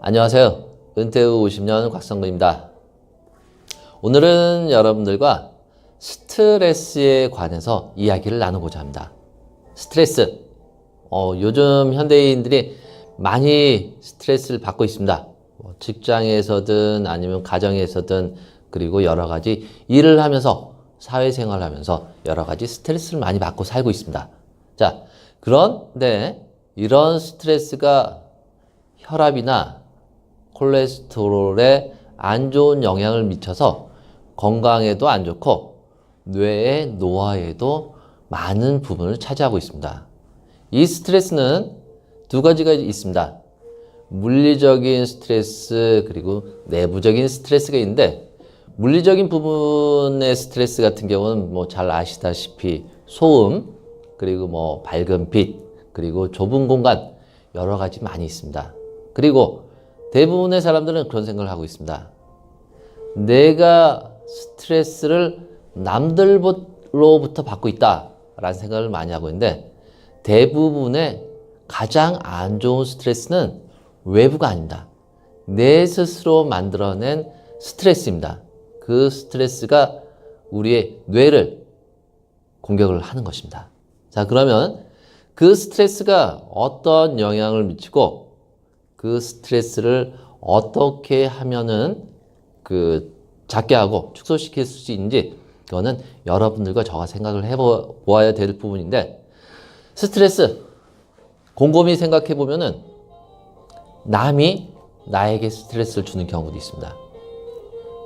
안녕하세요. 은퇴 후 50년 곽성근입니다. 오늘은 여러분들과 스트레스에 관해서 이야기를 나누고자 합니다. 스트레스. 어, 요즘 현대인들이 많이 스트레스를 받고 있습니다. 뭐 직장에서든 아니면 가정에서든 그리고 여러 가지 일을 하면서 사회생활을 하면서 여러 가지 스트레스를 많이 받고 살고 있습니다. 자, 그런데 이런 스트레스가 혈압이나 콜레스테롤에 안 좋은 영향을 미쳐서 건강에도 안 좋고 뇌의 노화에도 많은 부분을 차지하고 있습니다. 이 스트레스는 두 가지가 있습니다. 물리적인 스트레스 그리고 내부적인 스트레스가 있는데 물리적인 부분의 스트레스 같은 경우는 뭐 잘 아시다시피 소음 그리고 뭐 밝은 빛 그리고 좁은 공간 여러 가지 많이 있습니다. 그리고 대부분의 사람들은 그런 생각을 하고 있습니다. 내가 스트레스를 남들로부터 받고 있다라는 생각을 많이 하고 있는데 대부분의 가장 안 좋은 스트레스는 외부가 아닙니다. 내 스스로 만들어낸 스트레스입니다. 그 스트레스가 우리의 뇌를 공격을 하는 것입니다. 자, 그러면 그 스트레스가 어떤 영향을 미치고 그 스트레스를 어떻게 하면은 그 작게 하고 축소시킬 수 있는지 그거는 여러분들과 저가 생각을 해보아야 될 부분인데 스트레스 곰곰이 생각해 보면은 남이 나에게 스트레스를 주는 경우도 있습니다.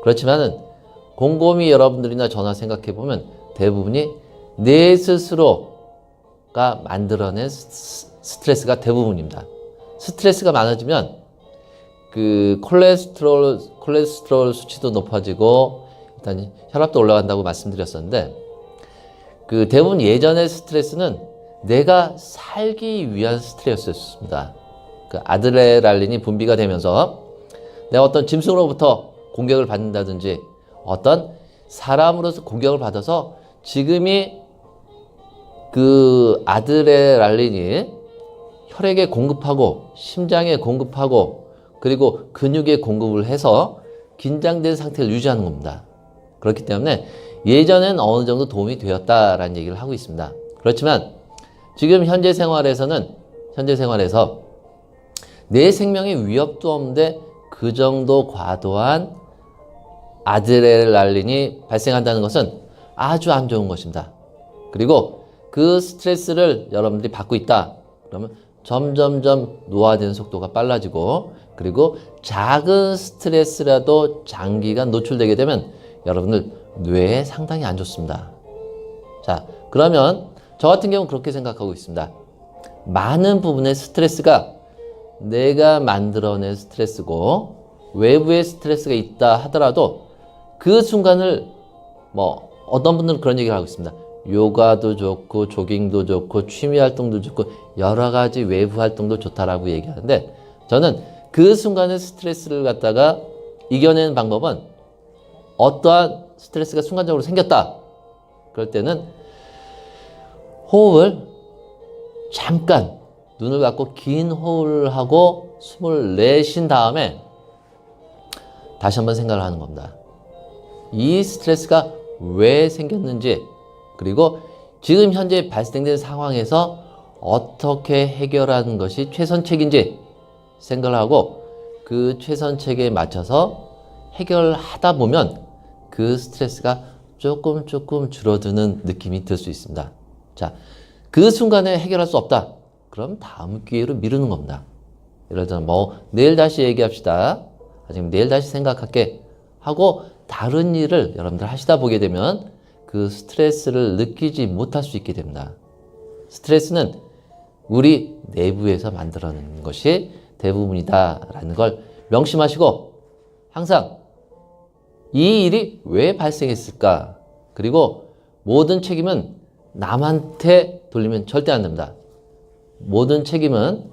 그렇지만은 곰곰이 여러분들이나 저나 생각해 보면 대부분이 내 스스로가 만들어낸 스트레스가 대부분입니다. 스트레스가 많아지면 그 콜레스테롤 콜레스테롤 수치도 높아지고 일단 혈압도 올라간다고 말씀드렸었는데 그 대부분 예전의 스트레스는 내가 살기 위한 스트레스였습니다. 그 아드레날린이 분비가 되면서 내가 어떤 짐승으로부터 공격을 받는다든지 어떤 사람으로서 공격을 받아서 지금이 그 아드레날린이 혈액에 공급하고 심장에 공급하고 그리고 근육에 공급을 해서 긴장된 상태를 유지하는 겁니다. 그렇기 때문에 예전엔 어느 정도 도움이 되었다라는 얘기를 하고 있습니다. 그렇지만 지금 현재 생활에서는 현재 생활에서 내 생명에 위협도 없는데 그 정도 과도한 아드레날린이 발생한다는 것은 아주 안 좋은 것입니다. 그리고 그 스트레스를 여러분들이 받고 있다. 그러면 점점점 노화되는 속도가 빨라지고 그리고 작은 스트레스라도 장기간 노출되게 되면 여러분들 뇌에 상당히 안 좋습니다. 자, 그러면 저 같은 경우는 그렇게 생각하고 있습니다. 많은 부분의 스트레스가 내가 만들어낸 스트레스고 외부의 스트레스가 있다 하더라도 그 순간을 뭐 어떤 분들은 그런 얘기를 하고 있습니다. 요가도 좋고 조깅도 좋고 취미 활동도 좋고 여러 가지 외부 활동도 좋다라고 얘기하는데 저는 그 순간의 스트레스를 갖다가 이겨내는 방법은 어떠한 스트레스가 순간적으로 생겼다. 그럴 때는 호흡을 잠깐 눈을 감고 긴 호흡을 하고 숨을 내쉰 다음에 다시 한번 생각을 하는 겁니다. 이 스트레스가 왜 생겼는지 그리고 지금 현재 발생된 상황에서 어떻게 해결하는 것이 최선책인지 생각을 하고 그 최선책에 맞춰서 해결하다 보면 그 스트레스가 조금 조금 줄어드는 느낌이 들 수 있습니다. 자, 그 순간에 해결할 수 없다. 그럼 다음 기회로 미루는 겁니다. 예를 들어 뭐 내일 다시 얘기합시다. 아니면 내일 다시 생각할게 하고 다른 일을 여러분들 하시다 보게 되면 그 스트레스를 느끼지 못할 수 있게 됩니다. 스트레스는 우리 내부에서 만들어낸 것이 대부분이다라는 걸 명심하시고 항상 이 일이 왜 발생했을까? 그리고 모든 책임은 남한테 돌리면 절대 안 됩니다. 모든 책임은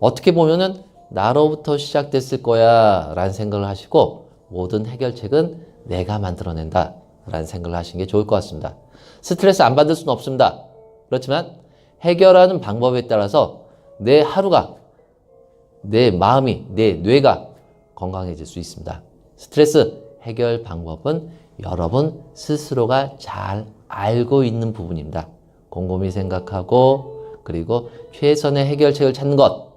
어떻게 보면은 나로부터 시작됐을 거야 라는 생각을 하시고 모든 해결책은 내가 만들어낸다 라는 생각을 하시는 게 좋을 것 같습니다. 스트레스 안 받을 수는 없습니다. 그렇지만 해결하는 방법에 따라서 내 하루가 내 마음이, 내 뇌가 건강해질 수 있습니다. 스트레스 해결 방법은 여러분 스스로가 잘 알고 있는 부분입니다. 곰곰이 생각하고 그리고 최선의 해결책을 찾는 것.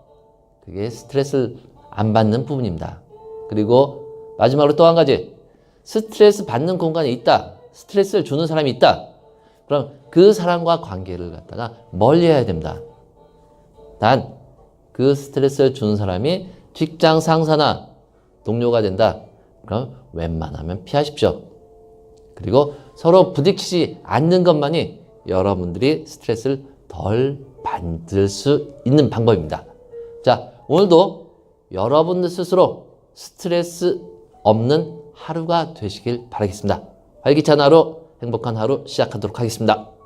그게 스트레스를 안 받는 부분입니다. 그리고 마지막으로 또 한 가지. 스트레스 받는 공간에 있다. 스트레스를 주는 사람이 있다. 그럼 그 사람과 관계를 갖다가 멀리 해야 됩니다. 단, 그 스트레스를 주는 사람이 직장 상사나 동료가 된다. 그럼 웬만하면 피하십시오. 그리고 서로 부딪히지 않는 것만이 여러분들이 스트레스를 덜 받을 수 있는 방법입니다. 자, 오늘도 여러분들 스스로 스트레스 없는 하루가 되시길 바라겠습니다. 활기찬 하루, 행복한 하루 시작하도록 하겠습니다.